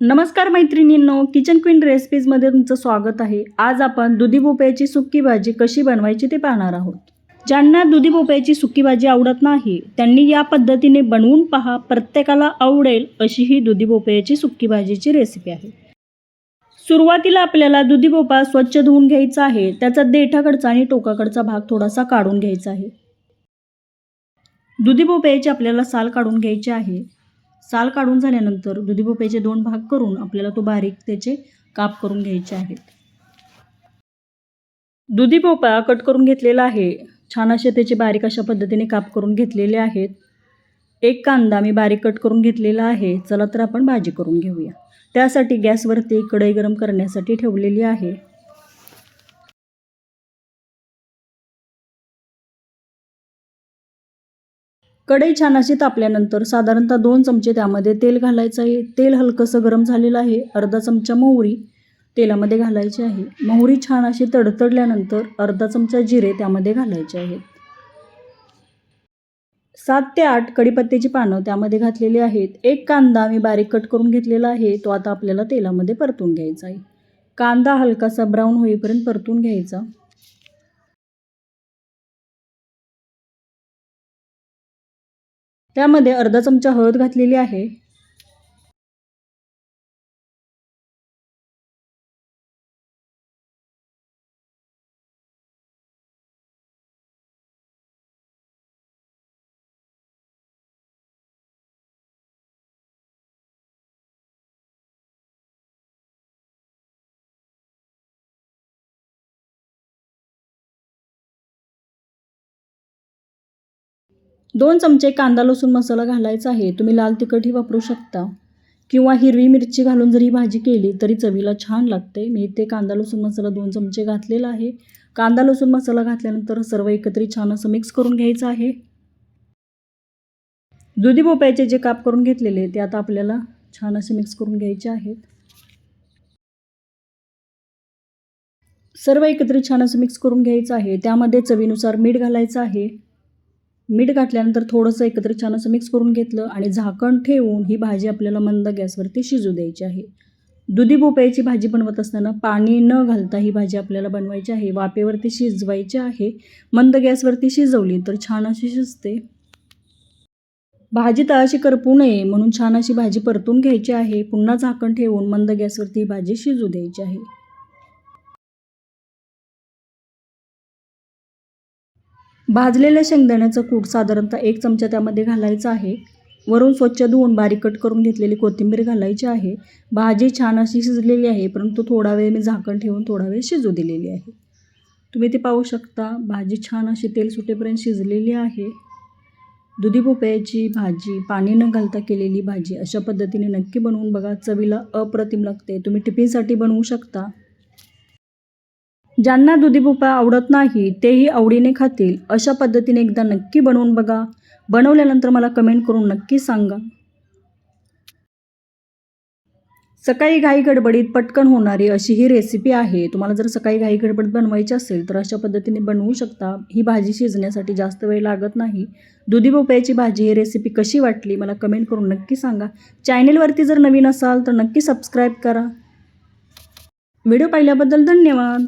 नमस्कार मैत्रिणींनो kitchen queen रेसिपीजमध्ये तुमचं स्वागत आहे. आज आपण दुधी भोपळ्याची सुक्की भाजी कशी बनवायची ते पाहणार आहोत. ज्यांना दुधी भोपळ्याची सुक्की भाजी आवडत नाही त्यांनी या पद्धतीने बनवून पहा. प्रत्येकाला आवडेल अशी ही दुधी भोपळ्याची सुक्की भाजीची रेसिपी आहे. सुरुवातीला आपल्याला दुधी भोपळा स्वच्छ धुवून घ्यायचा आहे. त्याचा देठाकडचा आणि टोकाकडचा भाग थोडासा काढून घ्यायचा आहे. दुधी भोपळ्याची आपल्याला साल काढून घ्यायची आहे. साल काढून झाल्यानंतर दुधी भोपळ्याचे दोन भाग करून आपल्याला तो बारीक त्याचे काप करून घ्यायचे आहेत. दुधी भोपळा कट करून घेतलेला आहे. छान असे त्याचे बारीक अशा पद्धतीने काप करून घेतलेले आहेत. एक कांदा मी बारीक कट करून घेतलेला आहे. चला तर आपण भाजी करून घेऊया. त्यासाठी गॅसवरती कढई गरम करण्यासाठी ठेवलेली आहे. कढई छान अशी तापल्यानंतर साधारणतः दोन चमचे त्यामध्ये तेल घालायचं आहे. तेल हलकंसं गरम झालेलं आहे. अर्धा चमचा मोहरी तेलामध्ये घालायची आहे. मोहरी छान अशी तडतडल्यानंतर अर्धा चमचा जिरे त्यामध्ये घालायचे आहेत सात ते आठ कडीपत्त्याची पानं त्यामध्ये घातलेली आहेत. एक कांदा मी बारीक कट करून घेतलेला आहे. तो आता आपल्याला तेलामध्ये परतून घ्यायचा आहे. कांदा हलकासा ब्राऊन होईपर्यंत परतून घ्यायचा. त्यामध्ये अर्धा चमचा हळद घातलेली आहे. दोन चमचे कांदा लसूण मसाला घालायचा आहे. तुम्ही लाल तिखटही वापरू शकता. किंवा हिरवी मिरची घालून जरी भाजी केली तरी चवीला छान लागते. मी इथे कांदा लसूण मसाला दोन चमचे घातलेला आहे. कांदा लसूण मसाला घातल्यानंतर सर्व एकत्रित छान असं मिक्स करून घ्यायचं आहे. दुधी भोपळ्याचे जे काप करून घेतलेले ते आता आपल्याला छान असे मिक्स करून घ्यायचे आहेत. सर्व एकत्रित छान असं मिक्स करून घ्यायचं आहे. त्यामध्ये चवीनुसार मीठ घालायचं आहे. मीठ घातल्यानंतर थोडंसं एकत्र छान असं मिक्स करून घेतलं आणि झाकण ठेवून ही भाजी आपल्याला मंद गॅसवरती शिजू द्यायची आहे. दुधी भोपळ्याची भाजी बनवत असताना पाणी न घालता ही भाजी आपल्याला बनवायची आहे. वाफेवरती शिजवायची आहे. मंद गॅसवरती शिजवली तर छान अशी शिजते. भाजी तळाशी करपू नये म्हणून छान अशी भाजी परतून घ्यायची आहे. पुन्हा झाकण ठेवून मंद गॅसवरती ही भाजी शिजू द्यायची आहे. भाजलेल्या शेंगदाण्याचं कूट साधारणतः एक चमचा त्यामध्ये घालायचा आहे. वरून स्वच्छ धुवून बारीक कट करून घेतलेली कोथिंबीर घालायची आहे. भाजी छान अशी शिजलेली आहे परंतु थोडा वेळ मी झाकण ठेवून थोडा वेळ शिजू दिलेली आहे. तुम्ही ते पाहू शकता भाजी छान अशी तेल सुटेपर्यंत शिजलेली आहे. दुधी भोपळ्याची भाजी पाणी न घालता केलेली भाजी अशा पद्धतीने नक्की बनवून बघा. चवीला अप्रतिम लागते. तुम्ही टिफिनसाठी बनवू शकता. ज्यांना दुधी भोपळा आवडत नाही तेही आवडीने खातील. अशा पद्धतीने एकदा नक्की बनवून बघा. बनवल्यानंतर मला कमेंट करून नक्की सांगा. सकाळी घाई गडबडीत पटकन होणारी अशी ही रेसिपी आहे. तुम्हाला जर सकाळी घाई गडबडीत बनवायची असेल तर अशा पद्धतीने बनवू शकता. ही भाजी शिजण्यासाठी जास्त वेळ लागत नाही. दुधी भोपळ्याची भाजी ही रेसिपी कशी वाटली मला कमेंट करून नक्की सांगा. चॅनेलवरती जर नवीन असाल तर नक्की सबस्क्राईब करा. व्हिडिओ पाहिल्याबद्दल धन्यवाद.